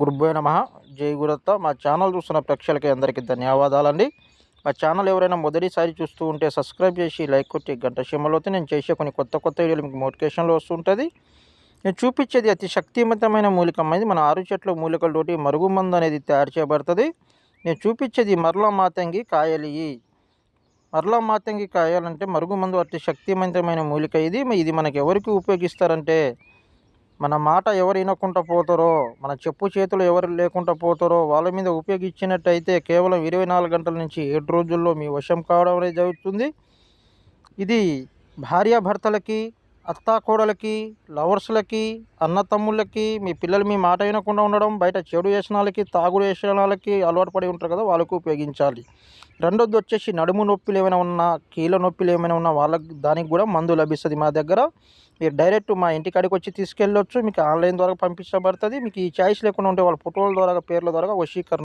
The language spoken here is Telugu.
గురుభ్యో నమ. జై గురత్త. మా ఛానల్ చూస్తున్న ప్రేక్షకులకి అందరికీ ధన్యవాదాలండి. మా ఛానల్ ఎవరైనా మొదటిసారి చూస్తూ ఉంటే సబ్స్క్రైబ్ చేసి లైక్ కొట్టి గంట సిమ్మలోతే నేను చేసే కొన్ని కొత్త కొత్త వీడియోలు మీకు నోటిఫికేషన్లో వస్తుంటుంది. నేను చూపించేది అతి శక్తివంతమైన మూలికం ఇది. మన ఆరు చెట్ల మూలికలతోటి మరుగుమందు అనేది తయారు చేయబడుతుంది. నేను చూపించేది మరల మాతంగి కాయలి మరల మాతంగి కాయాలంటే మరుగుమందు అతి శక్తివంతమైన మూలిక ఇది. ఇది మనకి ఎవరికి ఉపయోగిస్తారంటే మన మాట ఎవరు వినకుండా పోతారో మన చెప్పు చేతులు ఎవరు లేకుండా పోతారో వాళ్ళ మీద ఉపయోగించినట్టయితే కేవలం ఇరవై నాలుగు గంటల నుంచి ఏడు రోజుల్లో మీ వశం కావడం అనేది జరుగుతుంది. ఇది భార్యాభర్తలకి అత్తాకోడలకి లవర్స్లకి అన్నతమ్ముళ్ళకి మీ పిల్లలు మీ మాట వినకుండా ఉండడం బయట చెడు వ్యసనాలకి తాగుడు వ్యసనాలకి అలవాటు పడి ఉంటారు కదా వాళ్ళకు ఉపయోగించాలి. రెండోది వచ్చేసి నడుము నొప్పులు ఏమైనా ఉన్నా కీళ్ళ నొప్పులు ఏమైనా ఉన్నా వాళ్ళకి దానికి కూడా మందు లభిస్తుంది మా దగ్గర. మీరు డైరెక్ట్ మా ఇంటికాడికి వచ్చి తీసుకెళ్ళొచ్చు మీకు ఆన్లైన్ ద్వారా పంపించబడుతుంది. మీకు ఈ చాయిస్ లేకుండా ఉంటే వాళ్ళ ఫోటోల ద్వారా పేర్ల ద్వారా వశీకరణ